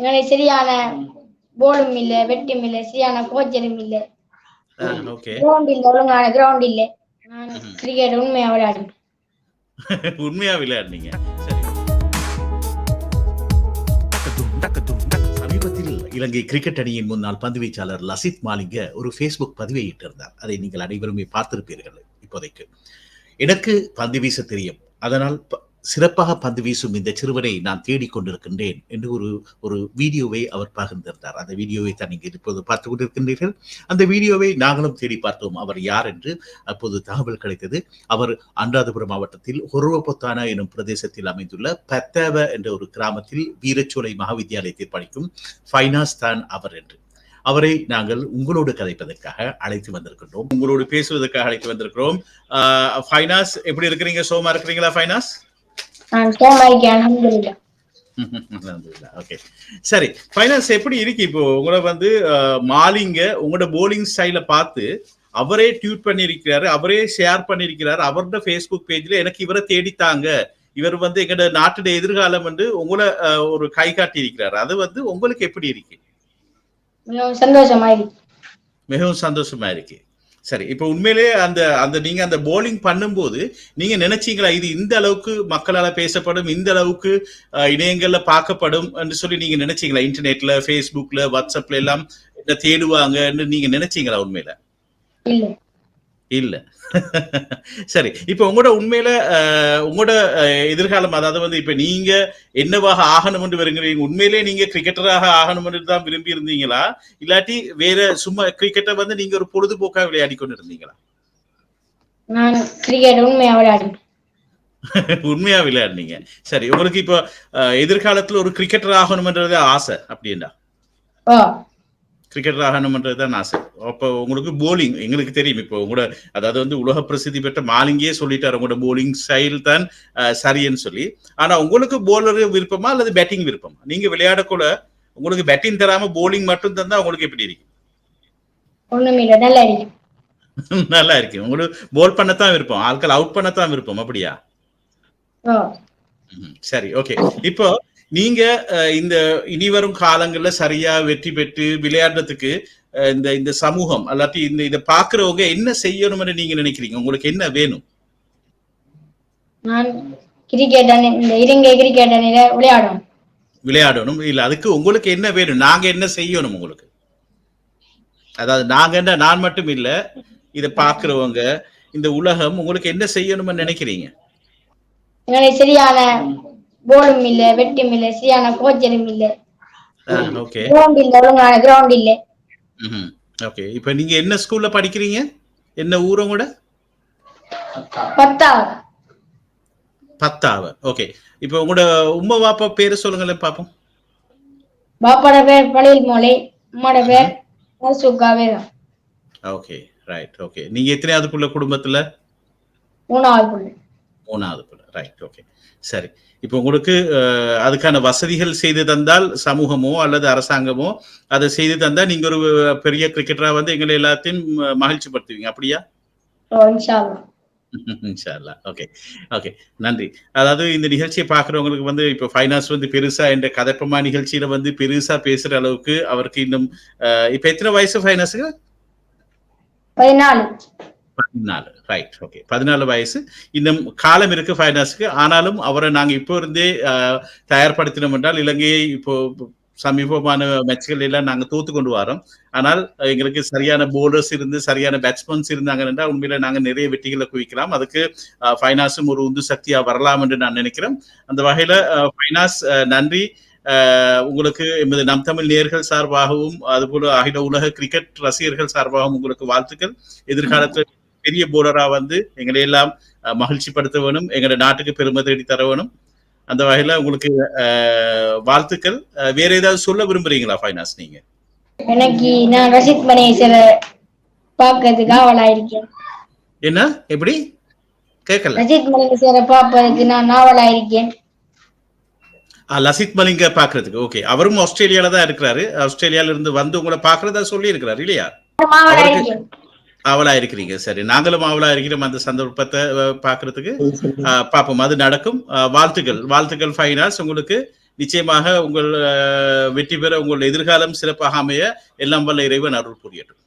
எங்களுக்கு சரியான போலும் இல்ல வெட்டும் இல்ல சரியான கோச்சரும் இல்ல கிரவுண்ட் இல்ல ஒழுங்கான கிரவுண்ட் இல்ல. நான் கிரிக்கெட் உண்மையா விளையாடுவேன். உண்மையா விளையாடுனீங்க? சமீபத்தில் இலங்கை கிரிக்கெட் அணியின் முன்னாள் பந்து வீச்சாளர் லசித் மாலிங்க ஒரு ஃபேஸ்புக் பதிவை இட்டிருந்தார். அதை நீங்கள் அனைவருமே பார்த்திருப்பீர்கள் இப்போதைக்கு. எனக்கு பந்து வீச தெரியும். அதனால் சிறப்பாக பந்து வீசும் இந்த சிறுவனை நான் தேடிக் கொண்டிருக்கின்றேன் என்று ஒரு ஒரு வீடியோவை அவர் பகிர்ந்திருந்தார். அந்த வீடியோவை தான் நீங்கள் இப்போது பார்த்து கொண்டிருக்கின்றீர்கள். அந்த வீடியோவை நாங்களும் தேடி பார்த்தோம். அவர் யார் என்று அப்போது தகவல் கிடைத்தது. அவர் அன்றாதபுரம் மாவட்டத்தில் ஹொருவபொத்தானா எனும் பிரதேசத்தில் அமைந்துள்ள பத்தவ என்ற ஒரு கிராமத்தில் வீரச்சோலை மகாவித்தியாலயத்தில் படிக்கும் ஃபைனாஸ் தான் அவர் என்று. அவரை நாங்கள் உங்களோடு கதைப்பதற்காக அழைத்து வந்திருக்கின்றோம். உங்களோடு பேசுவதற்காக அழைத்து வந்திருக்கிறோம். ஆஹ் ஃபைனாஸ் எப்படி இருக்கிறீங்க? சோமா இருக்கிறீங்களா ஃபைனாஸ்? சரி ஃபைனல்ஸ் எப்படி இருக்கு இப்போ உங்களை வந்து மாலிங்க உங்களோட போலிங் ஸ்டைல பார்த்து அவரே ட்வீட் பண்ணியிருக்கிறாரு அவரே ஷேர் பண்ணியிருக்கிறாரு அவரோட ஃபேஸ்புக் பேஜ்ல எனக்கு இவரை தேடித்தாங்க இவர் வந்து எங்களோட நாட்டுடைய எதிர்காலம் வந்து உங்களை ஒரு கை காட்டி இருக்கிறாரு அது வந்து உங்களுக்கு எப்படி இருக்கு மிகவும் சந்தோஷமா இருக்கு மிகவும் சந்தோஷமா இருக்கு சரி இப்போ உண்மையிலேயே அந்த அந்த நீங்க அந்த போலிங் பண்ணும்போது நீங்க நினைச்சீங்களா இது இந்த அளவுக்கு மக்களால பேசப்படும் இந்த அளவுக்கு இணையங்கள்ல பார்க்கப்படும் என்று சொல்லி நீங்க நினைச்சீங்களா? இன்டர்நெட்ல ஃபேஸ்புக்ல வாட்ஸ்அப்ல எல்லாம் இதை தேடுவாங்கன்னு நீங்க நினைச்சீங்களா உண்மையில? இல்ல. சரி இப்போ உங்களோட உண்மையில உங்களோட எதிர்காலம் அதாவது வந்து இப்ப நீங்க என்னவாக ஆகணும் என்று விரும்புறீங்க உண்மையிலே நீங்க கிரிக்கெட்டராக ஆகணும் என்று தான் விரும்பி இருந்தீங்களா இல்லாட்டி வேற சும்மா கிரிக்கெட்டை வந்து நீங்க ஒரு பொழுதுபோக்கா விளையாடி கொண்டு இருந்தீங்களா நான் கிரிக்கெட் உண்மையா விளையாடுனீங்க. சரி உங்களுக்கு இப்போ எதிர்காலத்துல ஒரு கிரிக்கெட்டர் ஆகணும்ன்றது ஆசை அப்படின்னா கிரிக்கெட்டர் ஆகணும்ன்றது தான் ஆசை. அப்போ உங்களுக்கு போலிங் எங்களுக்கு தெரியும். இப்போ உங்களோட அதாவது வந்து உலக பிரசித்தி பெற்ற மாலிங்கே சொல்லிட்டாரு. உங்களோட போலிங் ஸ்டைல் தான் சரின்னு சொல்லி. ஆனா உங்களுக்கு போலர் விருப்பமா அல்லது பேட்டிங் விருப்பமா? நீங்க விளையாடக்கூட உங்களுக்கு பேட்டிங் தராம போலிங் மட்டும் தந்தா உங்களுக்கு எப்படி இருக்கு? ஒண்ணுமில்ல நல்லா இருக்கு. நல்லா இருக்கு. உங்களுக்கு போல் பண்ணத்தான் விருப்பம். ஆட்கள் அவுட் பண்ணத்தான் விருப்பம். அப்படியா. சரி ஓகே இப்போ நீங்க இந்த இனி வரும் காலங்கள்ல சரியா வெற்றி பெற்று விளையாடுறதுக்கு இந்த இந்த சமூகம் அல்லாட்டி இந்த இதை பாக்குறவங்க என்ன செய்யணும்னு நீங்க நினைக்கிறீங்க? உங்களுக்கு என்ன வேணும்? நான் கிரிக்கெட் அணி இந்த இலங்கை கிரிக்கெட் அணியில விளையாடுவேன் விளையாடணும். இல்ல அதுக்கு உங்களுக்கு என்ன வேணும்? நாங்க என்ன செய்யணும் உங்களுக்கு? அதாவது நாங்க என்ன நான் மட்டும் இல்ல இதை பாக்குறவங்க இந்த உலகம் உங்களுக்கு என்ன செய்யணும்னு நினைக்கிறீங்க? சரியான போலும் இல்ல வெட்டும் இல்ல சரியான கோச்சரும் இல்ல ஓகே கிரவுண்ட் இல்ல ஒழுங்கான கிரவுண்ட் இல்ல ஓகே இப்போ நீங்க என்ன ஸ்கூல்ல படிக்கிறீங்க? என்ன ஊரும் கூட பத்தாவது பத்தாவது ஓகே இப்போ உங்களோட உம்மா வாப்பா பேரு சொல்லுங்களேன் பாப்போம். பாப்பாட பேர் பழியில் மோலை அம்மாட பேர் வேதம் ஓகே ரைட் ஓகே நீங்க எத்தனையாவது குடும்பத்துல? மூணாவது மூணாவது புள்ள. ரைட் ஓகே சரி. இப்போ உங்களுக்கு அதுக்கான வசதிகள் செய்து தந்தால் சமூகமோ அல்லது அரசாங்கமோ அதை செய்து தந்தா நீங்க ஒரு பெரிய கிரிக்கெட்டரா வந்து எங்களை எல்லாத்தையும் அஹ், மகிழ்ச்சிப்படுத்துவீங்க. அப்படியா? ஓ இன்ஷா அல்லாஹ். இன்ஷா அல்லாஹ் ஓகே ஓகே நன்றி. அதாவது இந்த நிகழ்ச்சியை பார்க்குறவங்களுக்கு வந்து இப்போ ஃபைனான்ஸ் வந்து பெருசா என்ற கதப்பமா நிகழ்ச்சியில வந்து பெருசா பேசுற அளவுக்கு அவருக்கு இன்னும் இப்போ எத்தனை வயசு ஃபைனான்ஸுக்கு பதினாலு. பதினாலு. ரைட் ஓகே பதினாலு வயசு. இன்னும் காலம் இருக்கு ஃபைனான்ஸுக்கு ஆனாலும் அவரை நாங்க இப்போ இருந்தே தயார்படுத்தினோம் என்றால் இலங்கையை இப்போ சமீபமான மேட்ச்கள் எல்லாம் நாங்க தோத்து கொண்டு வரோம். ஆனால் எங்களுக்கு சரியான போலர்ஸ் இருந்து சரியான பேட்ஸ்மேன்ஸ் இருந்தாங்க என்றால் உண்மையில நாங்க நிறைய வெற்றிகளை குவிக்கலாம். அதுக்கு ஃபைனான்ஸும் ஒரு உந்து சக்தியா வரலாம் என்று நான் நினைக்கிறேன். அந்த வகையில ஃபைனான்ஸ் நன்றி. உங்களுக்கு எமது நம் தமிழ் நேர்கள் சார்பாகவும் அதுபோல அகில உலக கிரிக்கெட் ரசிகர்கள் சார்பாகவும் உங்களுக்கு வாழ்த்துக்கள். எதிர்காலத்தில் பெரிய போலரா வந்து எங்களை எல்லாம் அஹ், மகிழ்ச்சிப்படுத்த வேணும் எங்களோட நாட்டுக்கு பெருமை தேடி தர வேணும். அந்த வகையில உங்களுக்கு வாழ்த்துக்கள். வேற ஏதாவது சொல்ல விரும்புறீங்களா ஃபைனான்ஸ் நீங்க? எனக்கு நான் ரசித் மணேசரை பார்க்கறதுக்கு ஆவலா இருக்கேன். என்ன? எப்படி? கேட்கல. ரசித் மணேசரை பார்ப்பதற்கு நான் ஆவலா இருக்கேன். லசித் மலிங்க பாக்குறதுக்கு ஓகே அவரும் ஆஸ்திரேலியால தான் இருக்கிறாரு. ஆஸ்திரேலியால இருந்து வந்து உங்களை பாக்குறதா சொல்லி இருக்கிறாரு இல்லையா ஆவலா இருக்கிறீங்க சரி நாங்களும் ஆவலா இருக்கிறோம் அந்த சந்தர்ப்பத்தை பாக்குறதுக்கு பார்ப்போம். பாப்போம் அது நடக்கும். வாழ்த்துக்கள். வாழ்த்துக்கள் ஃபைனான்ஸ். உங்களுக்கு நிச்சயமாக உங்கள் வெற்றி பெற உங்கள் எதிர்காலம் சிறப்பாக அமைய எல்லாம் வல்ல இறைவன் அருள் புரியட்டும்.